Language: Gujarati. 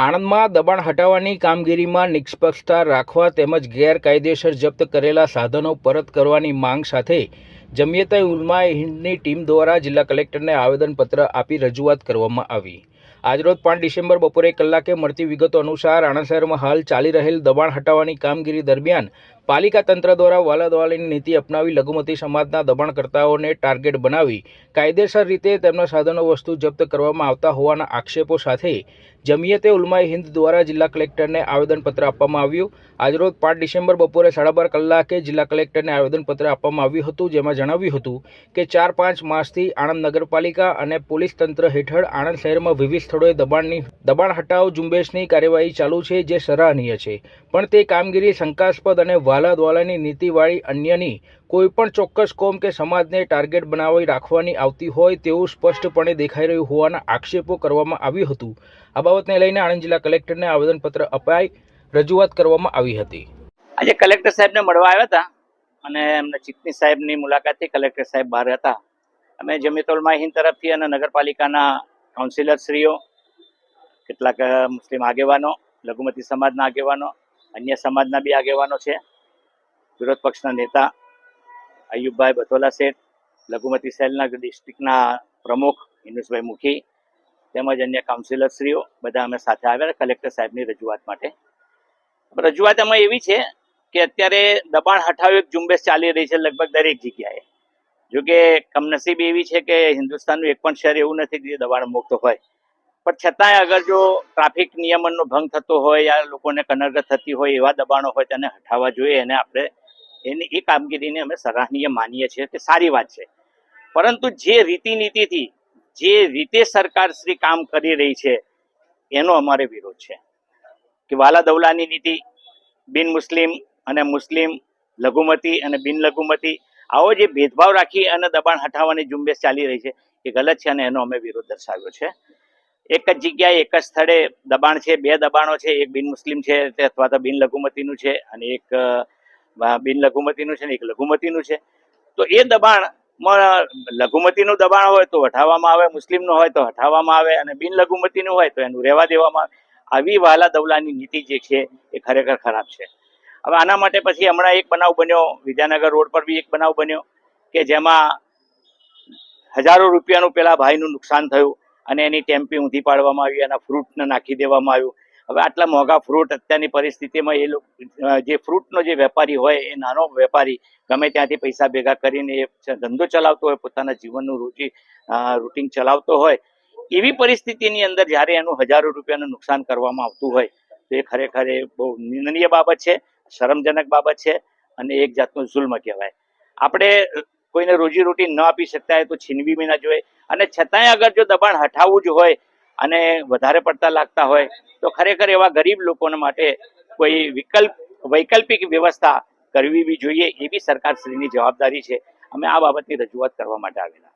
આણંદમાં દબાણ હટાવવાની કામગીરીમાં નિષ્પક્ષતા રાખવા તેમજ ગેરકાયદેસર જપ્ત કરેલા સાધનો પરત કરવાની માંગ સાથે જમિયતે ઉલમાએ હિન્દની ટીમ દ્વારા જિલ્લા કલેક્ટરને આવેદનપત્ર આપી રજૂઆત કરવામાં આવી. આજરોજ પાંચ ડિસેમ્બર બપોરે કલાકે મળતી વિગતો અનુસાર આણંદ શહેરમાં હાલ ચાલી રહેલ દબાણ હટાવવાની કામગીરી દરમિયાન પાલિકા તંત્ર દ્વારા વાલાદવાલીની નીતિ અપનાવી લઘુમતી સમાજના દબાણકર્તાઓને ટાર્ગેટ બનાવી કાયદેસર રીતે તેમના સાધનો વસ્તુ જપ્ત કરવામાં આવતા હોવાના આક્ષેપો સાથે જમિયતે ઉલમાએ હિન્દ દ્વારા જિલ્લા કલેક્ટરને આવેદનપત્ર આપવામાં આવ્યું. આજરોજ પાંચ ડિસેમ્બર બપોરે સાડા બાર કલાકે જિલ્લા કલેક્ટરને આવેદનપત્ર આપવામાં આવ્યું હતું, જેમાં જણાવ્યું હતું કે ચાર પાંચ માસથી આણંદ નગરપાલિકા અને પોલીસ તંત્ર હેઠળ આણંદ શહેરમાં વિવિધ સ્થળોએ દબાણની દબાણ હટાવ ઝુંબેશની કાર્યવાહી ચાલુ છે, જે સરાહનીય છે. પણ તે કામગીરી શંકાસ્પદ અને વાલા દ્વાલાની નીતિવાળી અન્યની કોઈપણ ચોક્કસ કોમ કે સમાજને ટાર્ગેટ બનાવી રાખવાની આવતી હોય તેવું સ્પષ્ટપણે દેખાઈ રહ્યું હોવાના આક્ષેપો કરવામાં આવ્યું હતું. આ બાબતને લઈને આણંદ જિલ્લા કલેક્ટરને આવેદનપત્ર અપાઈ રજૂઆત કરવામાં આવી હતી. આજે કલેક્ટર સાહેબને મળવા આવ્યા હતા અને એમને ચીટની સાહેબની મુલાકાતથી કલેક્ટર સાહેબ બહાર હતા. અમે જમીતુલ માહિન તરફથી અને નગરપાલિકાના કાઉન્સિલરશ્રીઓ, કેટલાક મુસ્લિમ આગેવાનો, લઘુમતી સમાજના આગેવાનો, અન્ય સમાજના બી આગેવાનો છે. વિરોધ પક્ષના નેતા અયુબભાઈ બથોલા શેઠ, લઘુમતી સેલના ડિસ્ટ્રિક્ટના પ્રમુખ હિન્દુસભાઈ મુખી તેમજ અન્ય કાઉન્સિલરશ્રીઓ બધા અમે સાથે આવ્યા કલેક્ટર સાહેબની રજૂઆત માટે. રજૂઆત એમાં એવી છે કે અત્યારે દબાણ હટાવ એક ઝુંબેશ ચાલી રહી છે લગભગ દરેક જગ્યાએ. જોકે કમનસીબ એવી છે કે હિન્દુસ્તાનનું એક પણ શહેર એવું નથી જે દબાણ મુક્ત હોય. પણ છતાંય અગર જો ટ્રાફિક નિયમનનો ભંગ થતો હોય યા લોકોને કનરગત થતી હોય એવા દબાણો હોય તેને હટાવવા જોઈએ, એને આપણે એની એ કામગીરીને અમે સરાહનીય માનીએ છીએ કે સારી વાત છે. પરંતુ જે રીતિ નીતિથી જે રીતે સરકાર શ્રી કામ કરી રહી છે, એનો અમારે વિરોધ છે. કે વાલા દવલાની નીતિ, બિન મુસ્લિમ અને મુસ્લિમ લઘુમતી અને બિન લઘુમતી, આવો જે ભેદભાવ રાખી અને દબાણ હટાવવાની ઝુંબેશ ચાલી રહી છે, એ ગલત છે અને એનો અમે વિરોધ દર્શાવ્યો છે. એક જ જગ્યાએ, એક જ સ્થળે દબાણ છે, બે દબાણો છે, એક બિન મુસ્લિમ છે, તે અથવા તો બિન લઘુમતીનું છે અને એક બિન લઘુમતીનું છે ને એક લઘુમતીનું છે. તો એ દબાણ લઘુમતીનું દબાણ હોય તો હટાવવામાં આવે, મુસ્લિમનું હોય તો હટાવવામાં આવે અને બિન લઘુમતીનું હોય તો એનું રહેવા દેવામાં આવે. આવી વાલા દવલાની નીતિ જે છે એ ખરેખર ખરાબ છે. હવે આના માટે પછી હમણાં એક બનાવ બન્યો, વિદ્યાનગર રોડ પર બી એક બનાવ બન્યો કે જેમાં હજારો રૂપિયાનું પેલા ભાઈનું નુકસાન થયું અને એની ટેમ્પી ઊંધી પાડવામાં આવી, એના ફ્રૂટને નાખી દેવામાં આવ્યું. હવે આટલા મોંઘા ફ્રૂટ અત્યારની પરિસ્થિતિમાં એ લોકો જે ફ્રૂટનો જે વેપારી હોય, એ નાનો વેપારી ગમે ત્યાંથી પૈસા ભેગા કરીને એ ધંધો ચલાવતો હોય, પોતાના જીવનનું રોજી રૂટીન ચલાવતો હોય, એવી પરિસ્થિતિની અંદર જ્યારે એનું હજારો રૂપિયાનું નુકસાન કરવામાં આવતું હોય, તો એ ખરેખર એ બહુ નિંદનીય બાબત છે, શરમજનક બાબત છે અને એક જાતનું જુલ્મ કહેવાય. આપણે કોઈને રોજી રોટી ન આપી શકતા હોય તો છીનવી બી ના જોઈએ. અને છતાંય અગર જો દબાણ હટાવવું જ હોય અને વધારે પડતા લાગતા હોય, તો ખરેખર એવા ગરીબ લોકોને માટે કોઈ વિકલ્પ, વૈકલ્પિક વ્યવસ્થા કરવી બી જોઈએ, એ બી સરકારશ્રીની જવાબદારી છે. અમે આ બાબતની રજૂઆત કરવા માટે આવેલા.